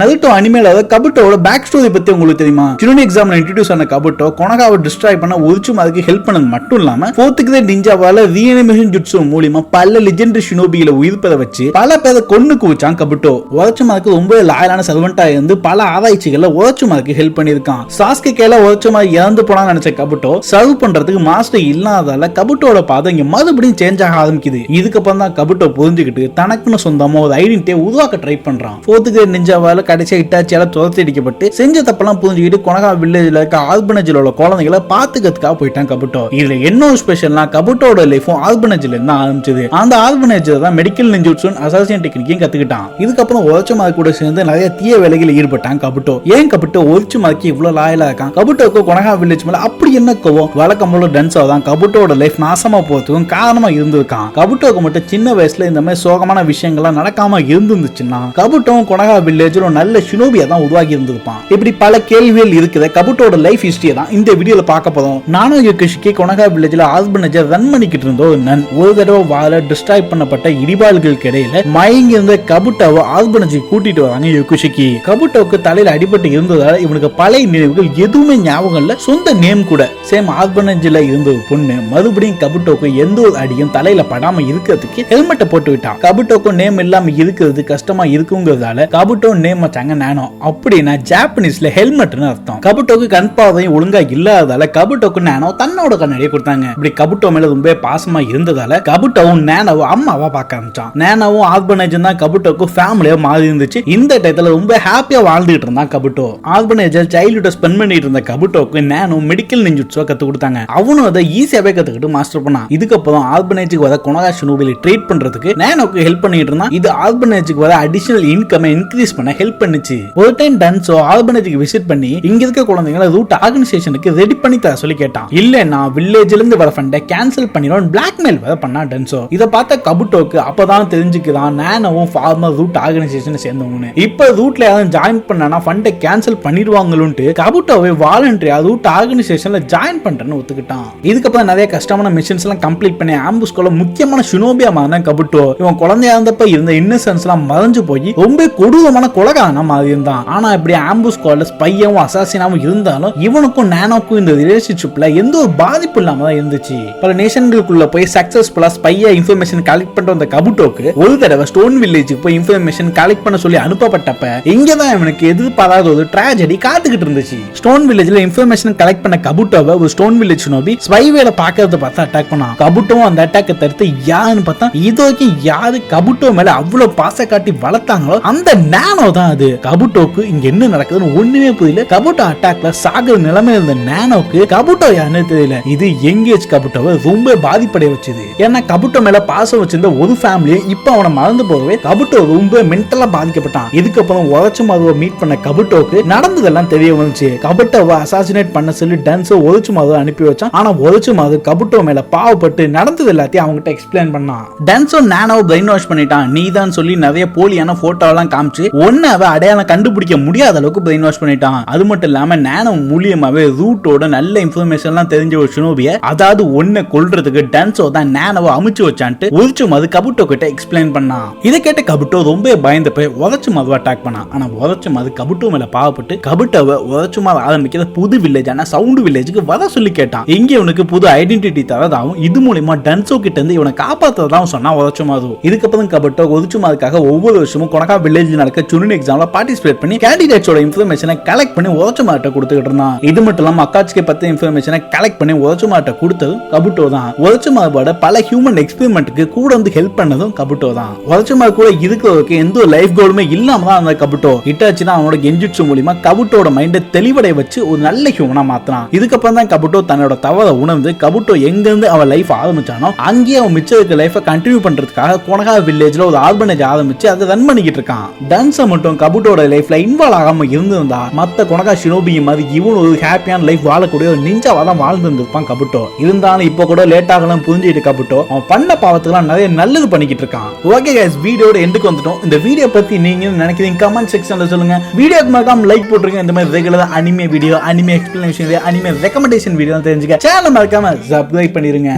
Naruto அனிமேல கபுட்டோட back story பத்தி உங்களுக்கு தெரியுமா? சிறுனி எக்ஸாம்ல இன்ட்ரடியூஸ் ஆன கபுட்டோ கொனகாவை டிஸ்ட்ராய் பண்ண ஒரிச்சும் அதுக்கு ஹெல்ப் பண்ணது மட்டும் இல்லாம போர்த்துக்கு நிஞ்சாவால ரீஅனிமேஷன் ஜுட்ஸு மூலியமா பல லெஜெண்டரி உயிர் உயிர்ப்பதை வச்சு பல பேரை கொண்டு குவிச்சான் கபுட்டோ. உரைச்சும் அதுக்கு ரொம்ப லாயலான சர்வெண்டா இருந்து பல ஆராய்ச்சிகள்ல உரைச்சும் அதுக்கு ஹெல்ப் பண்ணியிருக்கான். சாஸ்கே கேல உரைச்சும் அது இறந்து போனான்னு நினைச்ச கபுட்டோ சர்வ் பண்றதுக்கு மாஸ்டர் இல்லாததால கபுட்டோட பாதை இங்க மறுபடியும் சேஞ்ச் ஆக ஆரம்பிக்குது. இதுக்கப்புறம் தான் கபுட்டோ புரிஞ்சுக்கிட்டு தனக்குன்னு சொந்தமா ஒரு ஐடென்டிட்டியை உருவாக்க ட்ரை பண்றான். போர்த்துக்கு நிஞ்சாவால கடைசியாக ஹிட்டாச்சியால் துரத்தி அடிக்கப்பட்டு செஞ்ச தப்பெல்லாம் புரிஞ்சுக்கிட்டு கொனகா வில்லேஜில் இருக்க ஆர்பனேஜில் உள்ள குழந்தைகளை பார்த்துக்கிறதுக்காக போயிட்டான் கபுட்டோ. இதுல என்ன ஸ்பெஷல்னா கபுட்டோட லைஃபும் ஆர்பனேஜ்ல இருந்து ஆரம்பிச்சது. அந்த ஆர்பனேஜ்ல தான் மெடிக்கல் நெஞ்சுட்ஸும் அசாசியன் டெக்னிக்கையும் கத்துக்கிட்டான். இதுக்கப்புறம் உழைச்ச மாதிரி கூட சேர்ந்து நிறைய தீய வேலைகள் ஈடுபட்டான் கபுட்டோ. ஏன் கபுட்டோ? ஒரிச்சு மாதிரிக்கு இவ்வளவு லாயலா இருக்கான். கபுட்டோக்கு கொனகா வில்லேஜ் மேல அப்படி என்ன கோவம் வழக்கம் போல டென்ஸா தான் கபுட்டோட லைஃப் நாசமா போறதுக்கும் காரணமா இருந்திருக்கான். கபுட்டோக்கு மட்டும் சின்ன வயசுல இந்த மாதிரி சோகமான விஷயங்கள்லாம் நடக்காம இருந்துச்சுன்னா கபுட்டோவும் கொனகா வில்லேஜில் நல்ல ஷினோபியா தான் உருவாகி இருந்திருப்பான். இப்படி பல கேள்விகள் இருக்குது. கபுட்டோட லைஃப் ஹிஸ்டரியை தான் இந்த வீடியோல பார்க்க போறோம். நானும் யுகிஷிக்கு கொனகா வில்லேஜ்ல ஆஸ்பனஜ ரன் பண்ணிக்கிட்டு இருந்தோம். ஒரு நன். ஒரு தடவை வாழ டிஸ்ட்ராய் பண்ணப்பட்ட இடிபால்களுக்கு இடையில மயங்கி இருந்த கபுட்டாவை ஆஸ்பனஜி கூட்டிட்டு வராங்க யுகிஷிக்கு. கபுட்டோவுக்கு தலையில அடிபட்டு இருந்ததால இவனுக்கு பழைய நினைவுகள் எதுவுமே ஞாபகம் இல்ல. சொந்த நேம் கூட. சேம் ஆஸ்பனஜில இருந்த ஒரு பொண்ணு மறுபடியும் கபுட்டோக்கு எந்த ஒரு அடியும் தலையில படாம இருக்கிறதுக்கு ஹெல்மெட்டை போட்டு விட்டான். கபுட்டோக்கு நேம் இல்லாம இருக்கிறது கஷ்டமா இருக்குங்கிறதால கபுட்டோ நேம் வச்சாங்க நானோ. அப்படின்னா ஜாப்பனீஸ்ல ஹெல்மெட்னு அர்த்தம். கபுட்டோக்கு கண் பாதையும் ஒழுங்கா இல்லாததால கபுட்டோக்கு நானோ தன்னோட கண்ணாடியை கொடுத்தாங்க. இப்படி கபுட்டோ மேல ரொம்ப பாசமா இருந்ததால கபுட்டோவும் நேனோவும் அம்மாவா பார்க்க ஆரம்பிச்சான். நேனோவும் ஆர்பனேஜும் தான் கபுட்டோக்கு ஃபேமிலியா மாறி இருந்துச்சு. இந்த டயத்துல ரொம்ப ஹாப்பியா வாழ்ந்துட்டு இருந்தான் கபுட்டோ. ஆர்பனேஜர் சைல்டுஹுட ஸ்பெண்ட் பண்ணிட்டு இருந்த கபுட்டோக்கு நேனோ மெடிக்கல் நெஞ்சுட்ஸோ கத்து கொடுத்தாங்க. அவனும் அதை ஈஸியாவே கத்துக்கிட்டு மாஸ்டர் பண்ணான். இதுக்கப்புறம் ஆர்பனேஜுக்கு வர குணகா ஷினோபிலை ட்ரீட் பண்றதுக்கு நேனோக்கு ஹெல்ப் பண்ணிட்டு இருந்தான். இது ஆர்பனேஜுக்கு வர அடிஷனல் இன்கம் இன்க்ரீஸ் பண்ண ஹெல்ப் பண்ணுச்சு. ஒரு டைம் டன்ஸோ ஆர்பனேஜுக்கு விசிட் பண்ணி இங்க இருக்க குழந்தைங்களை ரூட் ஆர்கனைசேஷனுக்கு ரெடி பண்ணி தர சொல்லி கேட்டான். இல்ல நான் வில்லேஜ்ல இருந்து வர ஃபண்டை கேன்சல் பண்ணிடும் பிளாக்மெயில் வேற பண்ணா டன்சோ இதை பார்த்த கபுட்டோக்கு அப்பதான் தெரிஞ்சுக்கிறான் நானவும் ஃபார்மர் ரூட் ஆர்கனைசேஷன் சேர்ந்தவங்கன்னு இப்ப ரூட்ல யாரும் ஜாயின் பண்ணனா ஃபண்டை கேன்சல் பண்ணிடுவாங்களோன்ட்டு கபுட்டோவை வாலண்டரியா ரூட் ஆர்கனைசேஷன்ல ஜாயின் பண்றேன்னு ஒத்துக்கிட்டான். இதுக்கப்புறம் நிறைய கஷ்டமான மிஷின்ஸ் எல்லாம் கம்ப்ளீட் பண்ணி ஆம்புஸ்கோல முக்கியமான சுனோபியா மாதிரி கபுட்டோ. இவன் குழந்தையா இருந்தப்ப இருந்த இன்னசென்ஸ் எல்லாம் மறைஞ்சு போய் ரொம்ப கொடூரமான கொலகாரனா மாறி இருந்தான். ஆனா இப்படி ஆம்புஸ் கால்ல ஸ்பையாவும் அசாசினாவும் இருந்தாலும் இவனுக்கும் நானோக்கும் இந்த ரிலேஷன்ஷிப்ல எந்த ஒரு பாதிப்பு இல்லாம தான் இருந்துச்சு. பல நேஷன்களுக்குள்ள போய் சக்சஸ்ஃபுல்லா ஸ்பையா இன்ஃபர்மேஷன் கலெக்ட் பண்ற அந்த கபுட்டோக்கு ஒரு தடவை ஸ்டோன் வில்லேஜுக்கு போய் இன்ஃபர்மேஷன் கலெக்ட் பண்ண சொல்லி அனுப்பப்பட்டப்ப இங்கதான் இவனுக்கு எதிர்பாராத ஒரு ட்ராஜடி காத்துக்கிட்டு இருந்துச்சு. ஸ்டோன் வில்லேஜ்ல இன்ஃபர்மேஷன் கலெக்ட் பண்ண கபுட்டோவை ஒரு ஸ்டோன் வில்லேஜ் நோபி ஸ்பைவேல பாக்குறத பார்த்து அட்டாக் பண்ணான். கபுட்டோவும் அந்த அட்டாக்கை தடுத்து யாருன்னு பார்த்தா இது வரைக்கும் யாரு கபுட்டோ மேல அவ்வளவு பாச காட்டி வளர்த்தாங்களோ அந்த நானோ தான் அது கபுட்டோக்கு இங்க என்ன நடக்குதுன்னு ஒண்ணுமே புரியல. கபுட்டோ அட்டாக்ல சாகிற நிலைமையில இருந்த நானோக்கு கபுட்டோ யாருன்னு தெரியல. இது எங்கேஜ் கபுட்டோவை ரொம்ப பாதிப்படைய வச்சது. ஏன்னா கபுட்டோ மேல பாசம் வச்சிருந்த ஒரு ஃபேமிலியை இப்ப அவனை மறந்து போகவே கபுட்டோ ரொம்ப மென்டலா பாதிக்கப்பட்டான். இதுக்கப்புறம் உரைச்சு மதுவை மீட் பண்ண கபுட்டோக்கு நடந்ததெல்லாம் தெரிய வந்துச்சு. கபுட்டோவை அசாசினேட் பண்ண சொல்லி டன்ஸோ ஒரிச்சு மதுவை அனுப்பி வச்சான். ஆனா ஒரிச்சு மாதவ கபுட்டோ மேல பாவப்பட்டு நடந்தது எல்லாத்தையும் அவங்ககிட்ட எக்ஸ்பிளைன் பண்ணான். டன்ஸோ நானோ பிரெயின் வாஷ் பண்ணிட்டான். நீ தான் சொல்லி நிறைய போலியான போட்டோ எல்லாம் காமிச்சு ஒன்னு அவ அடையாளம் கண்டுபிடிக்க முடியாத அளவுக்கு பிரெயின் வாஷ் பண்ணிட்டான். அது மட்டும் இல்லாம நானோ மூலியமாவே ரூட்டோட நல்ல இன்ஃபர்மேஷன்லாம் தெரிஞ்ச ஒரு ஷினோபிய அதாவது ஒன்னை கொல்றதுக்கு டன்ஸோ தான் நானோவை அமுச்சு வச்சான்ட்டு ஒரிச்சு மது கபுட்டோ கிட்ட எக்ஸ்பிளைன் பண்ணான். இதை கேட்ட கபுட்டோ ரொம்ப பயந்து போய் உதச்சு மதுவை அட்டாக் பண்ணான். ஆனா உதச்சு மது கபுட்டோ மேல பாவப்பட்டு கபுட்டோவை உதச்சு மது ஆரம்பிக்கிற புது வில்லேஜ் ஆனா சவுண்ட் வில்லேஜுக்கு வர சொல்லி கேட்டான். இங்க இவனுக்கு புது ஐடென்டிட்டி தரதாகவும் இது மூலியமா டன்சோ கிட்ட இருந்து இவனை காப்பாத்துறதாவும் சொன்னா உதச்சு மது இதுக்கப்புறம் கபுட்டோ ஒதுச்சு மதுக்காக ஒவ்வொரு வருஷமும் கொனக்கா வில்லேஜ் நடக்க சுனின் எக்ஸாம்ல பார்ட்டிசிபேட் பண்ணி கேண்டிடேட்ஸோட இன்ஃபர்மேஷனை கலெக்ட் பண்ணி உதச்சு மாட்ட கொடுத்துக்கிட்டு இருந்தான். இது மட்டும் இல்லாம அக்காட்சிக்கு பத்தி இன்ஃபர்மேஷனை கலெக்ட் பண்ணி உதச்சு மாட்ட கொடுத்ததும் கபுட்டோ தான். உதச்சு மாதோட பல ஹியூமன் எக்ஸ்பெரிமெண்ட்டுக்கு கூட வந்து ஹெல்ப் பண்ணதும் கபுட்டோ தான். உதச்சு கூட இருக்கிறவருக்கு எந்த ஒரு லைஃப் கோலுமே இல்லாம தான் அந்த கபுட்டோ. இட்டாச்சு தான் அவனோட கெஞ்சிட்சு மூலியமா கபுட்டோட மைண்டை தெளிவடைய வச்சு ஒரு நல்ல ஹியூமனா மாத்தினான் இதுக்கப்புறம் தான் கபுட்டோ தன்னோட தவறை உணர்ந்து கபுட்டோ எங்க இருந்து அவன் லைஃப் ஆரம்பிச்சானோ அங்கேயே அவன் மிச்சம் இருக்க லைஃபை கண்டினியூ பண்றதுக்காக கொனகா வில்லேஜ்ல ஒரு ஆர்பனேஜ் ஆரம்பிச்சு அதை ரன் பண்ணிக்கிட்டு இருக்கான். டன்ஸை மட்டும் கபுட்டோட லைஃப்ல இன்வால்வ் ஆகாம இருந்திருந்தா மத்த கொனகா ஷினோபி மாதிரி இவன் ஒரு ஹாப்பியான லைஃப் வாழக்கூடிய ஒரு நிஞ்சாவா தான் வாழ்ந்துருந்துருப்பான் கபுட்டோ. இருந்தாலும் இப்போ கூட லேட் ஆகலாம் புரிஞ்சுட்டு கபுட்டோ அவன் பண்ண பாவத்துக்குலாம் நிறைய நல்லது பண்ணிக்கிட்டு இருக்கான். ஓகே கைஸ் வீடியோட எண்டுக்கு வந்துட்டோம். இந்த வீடியோ பத்தி நீங்க நினைக்கிறீங்க? கமெண்ட் செக்ஷன்ல சொல்லுங்க. வீடியோக்கு மறக்காம லைக் போட்டுருங்க. இந்த மாதிரி regular anime video anime explanation video anime recommendation video தெரிஞ்சுக்க. சேனல் மறக்காம சப்ஸ்கிரைப் பண்ணிருங்க.